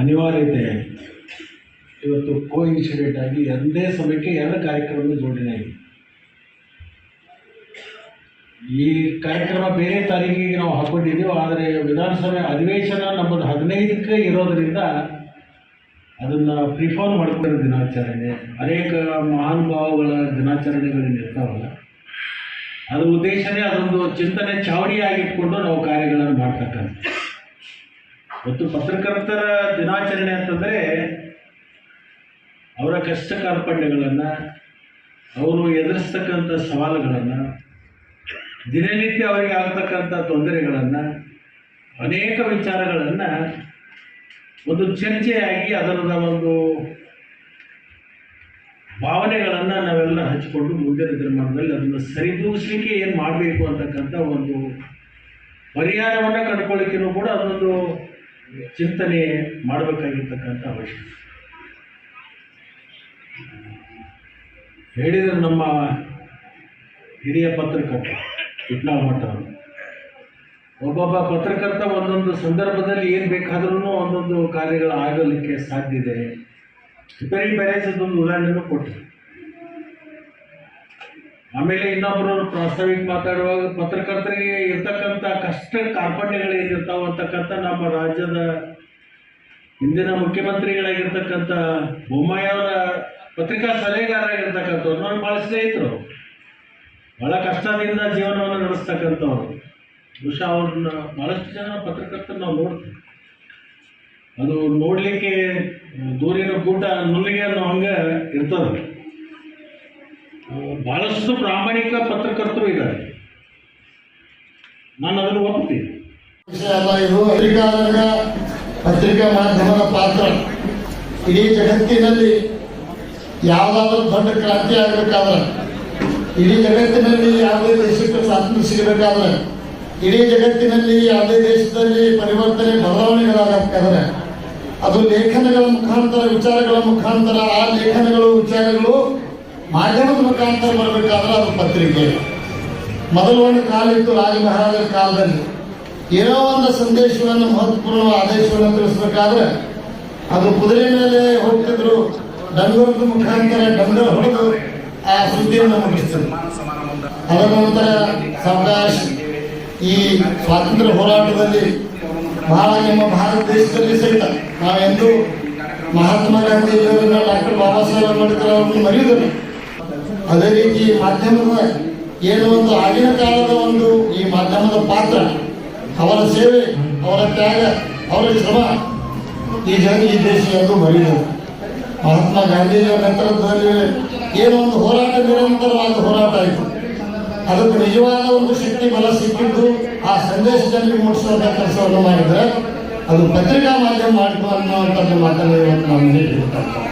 ಅನಿವಾರ್ಯತೆ ಇವತ್ತು ಕೋ ಇನ್ಸಿಡೆಂಟ್ ಆಗಿ ಒಂದೇ ಸಮಯಕ್ಕೆ ಎರಡು ಕಾರ್ಯಕ್ರಮಗಳು ಜೋಡಣೆ ಆಗಿದೆ. ಈ ಕಾರ್ಯಕ್ರಮ ಬೇರೆ ತಾರೀಕಿಗೆ ನಾವು ಹಾಕೊಂಡಿದ್ದೀವಿ, ಆದರೆ ವಿಧಾನಸಭೆ ಅಧಿವೇಶನ ನಮ್ಮದು ಹದಿನೈದಕ್ಕೆ ಇರೋದರಿಂದ ಅದನ್ನು ಪ್ರಿಫಾರ್ ಮಾಡ್ಕೊಂಡಿರೋ ದಿನಾಚರಣೆ. ಅನೇಕ ಮಹಾನುಭಾವಗಳ ದಿನಾಚರಣೆಗಳು ಇರ್ತಾವಲ್ಲ ಅದ್ರ ಉದ್ದೇಶನೇ ಅದೊಂದು ಚಿಂತನೆ ಚಾವಡಿಯಾಗಿಟ್ಕೊಂಡು ನಾವು ಕಾರ್ಯಗಳನ್ನು ಮಾಡ್ತಕ್ಕಂಥ ಮತ್ತು ಪತ್ರಕರ್ತರ ದಿನಾಚರಣೆ ಅಂತಂದರೆ ಅವರ ಕಷ್ಟ ಕಾರ್ಪಣ್ಯಗಳನ್ನು, ಅವರು ಎದುರಿಸ್ತಕ್ಕಂಥ ಸವಾಲುಗಳನ್ನು, ದಿನನಿತ್ಯ ಅವರಿಗೆ ಆಗ್ತಕ್ಕಂಥ ತೊಂದರೆಗಳನ್ನು, ಅನೇಕ ವಿಚಾರಗಳನ್ನು ಒಂದು ಚರ್ಚೆಯಾಗಿ ಅದರದ ಒಂದು ಭಾವನೆಗಳನ್ನು ನಾವೆಲ್ಲ ಹಂಚಿಕೊಂಡು ಮುಂದಿನ ದಿನಮಾನದಲ್ಲಿ ಅದನ್ನು ಸರಿದೂಗಿಸ್ಲಿಕ್ಕೆ ಏನು ಮಾಡಬೇಕು ಅಂತಕ್ಕಂಥ ಒಂದು ಪರಿಹಾರವನ್ನು ಕಂಡುಕೊಳ್ಳಿಕ್ಕೂ ಕೂಡ ಅದೊಂದು ಚಿಂತನೆ ಮಾಡಬೇಕಾಗಿರ್ತಕ್ಕಂಥ ಅವಶ್ಯಕತೆ ಹೇಳಿದರು ನಮ್ಮ ಹಿರಿಯ ಪತ್ರಕರ್ತ ಅವರು. ಒಬ್ಬೊಬ್ಬ ಪತ್ರಕರ್ತ ಒಂದೊಂದು ಸಂದರ್ಭದಲ್ಲಿ ಏನು ಬೇಕಾದ್ರೂ ಒಂದೊಂದು ಕಾರ್ಯಗಳು ಆಗಲಿಕ್ಕೆ ಸಾಧ್ಯ ಇದೆ. ಬೇರೆ ಬೇರೆ ಒಂದು ಉದಾಹರಣೆನೂ ಕೊಟ್ಟರು. ಆಮೇಲೆ ಇನ್ನೊಬ್ಬರು ಪ್ರಾಸ್ತಾವಿಕ ಮಾತಾಡುವಾಗ ಪತ್ರಕರ್ತರಿಗೆ ಇರ್ತಕ್ಕಂಥ ಕಷ್ಟ ಕಾರ್ಪಣ್ಯಗಳು ಏನಿರ್ತಾವ ಅಂತಕ್ಕಂಥ ನಮ್ಮ ರಾಜ್ಯದ ಹಿಂದಿನ ಮುಖ್ಯಮಂತ್ರಿಗಳಾಗಿರ್ತಕ್ಕಂಥ ಬೊಮ್ಮಾಯಿ ಅವರ ಪತ್ರಿಕಾ ಸಲಹೆಗಾರರಾಗಿರ್ತಕ್ಕಂಥವ್ರು. ನಾನು ಭಾಳ ಸ್ನೇಹಿತರು. ಭಾಳ ಕಷ್ಟದಿಂದ ಜೀವನವನ್ನು ನಡೆಸ್ತಕ್ಕಂಥವ್ರು. ಬಹುಶಃ ಅವ್ರನ್ನ ಭಾಳಷ್ಟು ಜನ ಪತ್ರಕರ್ತರು ನಾವು ನೋಡ್ತೀವಿ. ಅದು ನೋಡಲಿಕ್ಕೆ ದೂರಿನ ಕೂಟ ನುಲ್ಲಿಗೆ ಅನ್ನೋ ಹಂಗೆ ಇರ್ತದೆ. ಭಾಳಷ್ಟು ಪ್ರಾಮಾಣಿಕ ಪತ್ರಕರ್ತರು ಇದ್ದಾರೆ. ನಾನು ಅದನ್ನು ಒಪ್ಪುತ್ತೀನಿ ಪತ್ರಿಕಾ ಮಾಧ್ಯಮದ ಪಾತ್ರ. ಇಡೀ ಜಗತ್ತಿನಲ್ಲಿ ಯಾವುದಾದ್ರೂ ದೊಡ್ಡ ಕ್ರಾಂತಿ ಆಗಬೇಕಾದ್ರೆ, ಇಡೀ ಜಗತ್ತಿನಲ್ಲಿ ಯಾವುದೇ ದೇಶಕ್ಕೆ ಸ್ವಾತಂತ್ರ್ಯ ಸಿಗಬೇಕಾದ್ರೆ, ಇಡೀ ಜಗತ್ತಿನಲ್ಲಿ ಯಾವುದೇ ದೇಶದಲ್ಲಿ ಪರಿವರ್ತನೆ, ಬದಲಾವಣೆಗಳಾಗಬೇಕಾದ್ರೆ, ಅದು ಲೇಖನಗಳ ಮುಖಾಂತರ, ವಿಚಾರಗಳ ಮುಖಾಂತರ, ಆ ಲೇಖನಗಳು, ವಿಚಾರಗಳು ಮಾಧ್ಯಮದ ಮುಖಾಂತರ ಬರಬೇಕಾದ್ರೆ ಅದು ಪತ್ರಿಕೆ. ಮೊದಲು ಒಂದು ಕಾಲ ಇತ್ತು ರಾಜ ಮಹಾರಾಜರ ಕಾಲದಲ್ಲಿ ಏನೋ ಒಂದು ಸಂದೇಶವನ್ನು ಮಹತ್ವಪೂರ್ಣ ಆದೇಶವನ್ನು ತಿಳಿಸ್ಬೇಕಾದ್ರೆ ಅದು ಕುದುರೆ ಮೇಲೆ ಹೋಗ್ತಿದ್ರು ಡಂಗೂರದ ಮುಖಾಂತರ ಡಂಗರ್ ಹೊಡೆದು ಆ ಸುದ್ದಿಯನ್ನು ಮುಗಿಸ್ತದೆ. ಅದರ ನಂತರ ಸಾವಕಾಶ ಈ ಸ್ವಾತಂತ್ರ್ಯ ಹೋರಾಟದಲ್ಲಿ ಬಹಳ ನಮ್ಮ ಭಾರತ ದೇಶದಲ್ಲಿ ಸಹಿತ ನಾವೆಂದು ಮಹಾತ್ಮ ಗಾಂಧೀಜಿಯವರನ್ನ ಡಾಕ್ಟರ್ ಬಾಬಾ ಸಾಹೇಬ್ ಅಂಬೇಡ್ಕರ್ ಅವರನ್ನು ಮರೆಯುವುದಿಲ್ಲ. ಅದೇ ರೀತಿ ಮಾಧ್ಯಮದ ಏನು ಒಂದು ಆಗಿನ ಕಾಲದ ಒಂದು ಈ ಮಾಧ್ಯಮದ ಪಾತ್ರ, ಅವರ ಸೇವೆ, ಅವರ ತ್ಯಾಗ ಅವರ ಶ್ರಮ, ಈ ಜನ ಈ ದೇಶ ಮರೆಯುವುದು ಮಹಾತ್ಮ ಗಾಂಧೀಜಿಯವರ ನೇತೃತ್ವದಲ್ಲಿ ಏನೋ ಒಂದು ಹೋರಾಟ, ನಿರಂತರವಾದ ಹೋರಾಟ ಆಯಿತು. ಅದಕ್ಕೆ ನಿಜವಾದ ಒಂದು ಶಕ್ತಿ, ಬಲ ಸಿಕ್ಕಿದ್ದು ಆ ಸಂದೇಶ ಜನರಿಗೆ ಮುಟ್ಟಿಸುವಂಥ ಕೆಲಸವನ್ನು ಮಾಡಿದರೆ ಅದು ಪತ್ರಿಕಾ ಮಾಧ್ಯಮ ಮಾಡಿತು ಅನ್ನುವಂಥದ್ದು ಮಾತನ್ನು ಇವತ್ತು ಹೇಳಿ